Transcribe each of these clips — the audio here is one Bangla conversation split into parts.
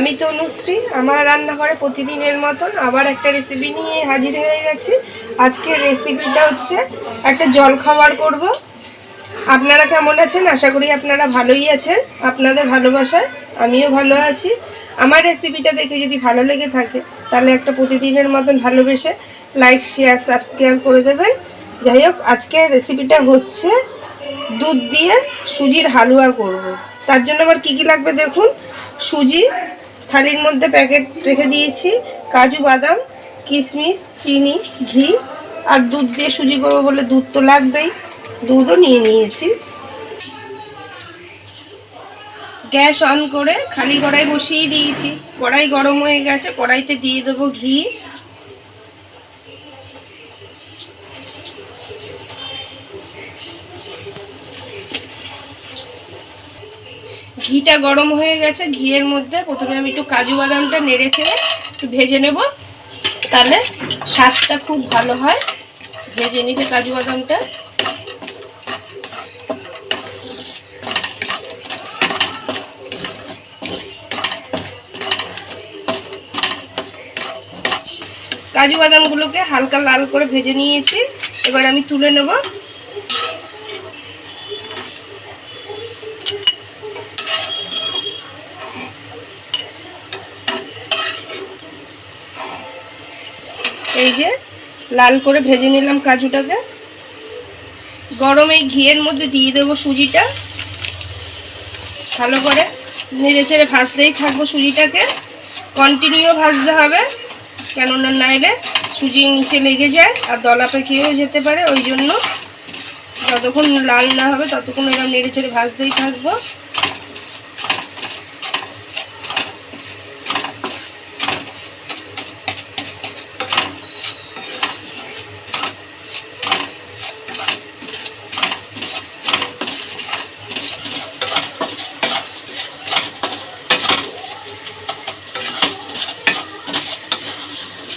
আমি তো অনুশ্রী আমার রান্নাঘরে প্রতিদিনের মতন আবার একটা রেসিপি নিয়ে হাজির হয়ে গেছি। আজকের রেসিপিটা হচ্ছে একটা জল খাবার করব। আপনারা কেমন আছেন? আশা করি আপনারা ভালোই আছেন। আপনাদের ভালোবাসায় আমিও ভালো আছি। আমার রেসিপিটা দেখে যদি ভালো লেগে থাকে, তাহলে একটা প্রতিদিনের মতন ভালোবেসে লাইক শেয়ার সাবস্ক্রাইব করে দেবেন। যাই হোক, আজকের রেসিপিটা হচ্ছে দুধ দিয়ে সুজির হালুয়া করব। তার জন্য আমার কী কী লাগবে দেখুন? সুজি থালির মধ্যে প্যাকেট রেখে দিয়েছি। কাজু বাদাম কিশমিশ চিনি, ঘি আর দুধ দিয়ে সুজি করব বলে দুধ তো লাগবেই। দুধও নিয়ে নিয়েছি। গ্যাস অন করে খালি কড়াই বসিয়ে দিয়েছি। কড়াই গরম হয়ে গেছে, কড়াইতে দিয়ে দেবো ঘি। ঘিটা গরম হয়ে গেছে, ঘিয়ের মধ্যে প্রথমে আমি একটু কাজু বাদামটা নেড়ে ছেড়ে একটু ভেজে নেব। তাহলে স্বাদটা খুব ভালো হয়। ভেজে নিতে কাজু বাদামটা। কাজু বাদামগুলোকে হালকা লাল করে ভেজে নিয়েছি। এবার আমি তুলে নেব। এই যে, লাল করে ভেজে নিলাম কাজুটাকে। গরম এই ঘিয়ের মধ্যে দিয়ে দেবো সুজিটা। ভালো করে নেড়ে চেড়ে ভাজতেই থাকব সুজিটাকে। কন্টিনিউ ভাজতে হবে, কেননা নাইলে সুজি নিচে লেগে যায় আর দলা পেকেও যেতে পারে, ওই জন্য। যতক্ষণ লাল না হবে, ততক্ষণ এরকম নেড়ে চেড়ে ভাজতেই থাকব।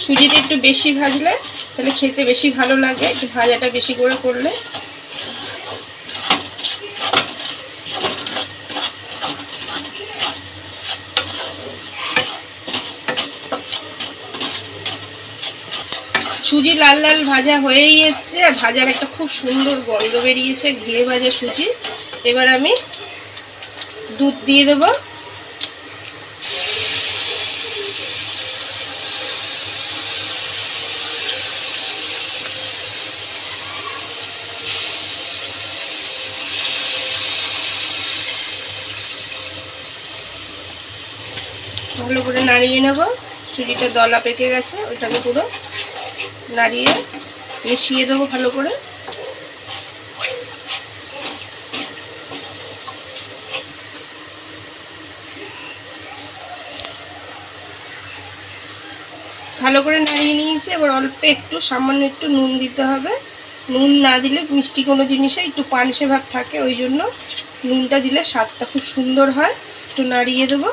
সুজিটা একটু বেশি ভাজলে, তাহলে খেতে বেশি ভালো লাগে, একটু ভাজাটা বেশি করে করলে। সুজি লাল লাল ভাজা হয়েই এসছে, আর ভাজার একটা খুব সুন্দর গন্ধ বেরিয়েছে, ঘিয়ে ভাজা সুজি। এবার আমি দুধ দিয়ে দেবো। ভালো করে নাড়িয়ে নেব। সুজিটা দলা পেকে গেছে, ওইটাকে পুরো নাড়িয়ে মিশিয়ে দেবো ভালো করে। ভালো করে নাড়িয়ে নিয়েছি, এবার অল্প একটু, সামান্য একটু নুন দিতে হবে। নুন না দিলে মিষ্টি কোনো জিনিসে একটু পানসে ভাব থাকে, ওই জন্য নুনটা দিলে স্বাদটা খুব সুন্দর হয়। একটু নাড়িয়ে দেবো।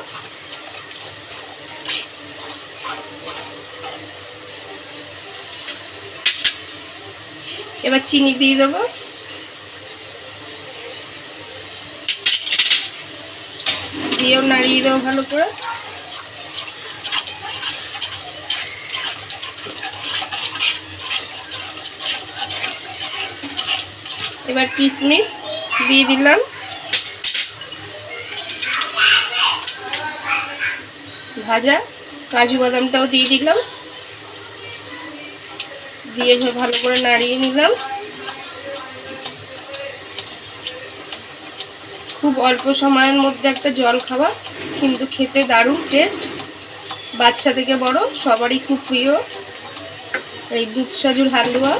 এবার চিনি দিয়ে দেবো। দিয়েও নাড়িয়ে দেবো ভালো করে। এবার কিশমিশ দিয়ে দিলাম। ভাজা কাজু বাদামটাও দিয়ে দিলাম। দিয়ে ভালো করে নাড়িয়ে নিলাম। খুব অল্প সময়ের মধ্যে একটা জল খাবার, কিন্তু খেতে দারুণ টেস্ট বাচ্চা থেকে বড়, সবারই খুব প্রিয় এই দুধ সাজুর হালুয়া।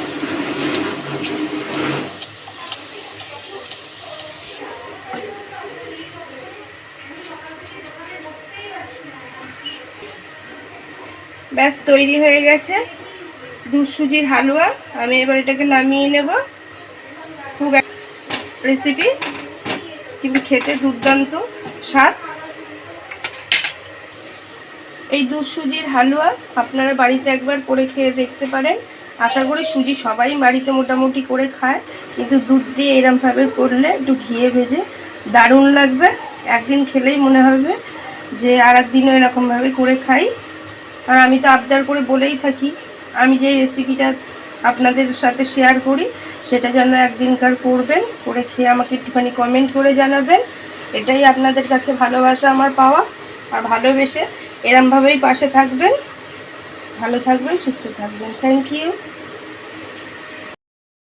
ব্যাস, তৈরি হয়ে গেছে। দুধ সুজির হালুয়া। আমি এবার এটাকে নামিয়ে নেব। খুব রেসিপি কিন্তু খেতে দুর্দান্ত স্বাদ। এই দুধ সুজির হালুয়া আপনারা বাড়িতে একবার করে খেয়ে দেখতে পারেন। আশা করি সুজি সবাই বাড়িতে মোটামুটি করে খায়, কিন্তু দুধ দিয়ে এরমভাবে করলে একটু ঘিয়ে ভেজে দারুণ লাগবে। একদিন খেলেই মনে হবে যে আর একদিনও এরকমভাবে করে খাই। আর আমি তো আবদার করে বলেই থাকি আমি যে রেসিপিটা আপনাদের সাথে শেয়ার করি, সেটা যেন একদিনকার করবেন, করে খেয়ে আমাকে একটুখানি কমেন্ট করে জানাবেন। এটাই আপনাদের কাছে ভালোবাসা আমার পাওয়া। আর ভালোবেসে এরমভাবেই পাশে থাকবেন। ভালো থাকবেন, সুস্থ থাকবেন। Thank you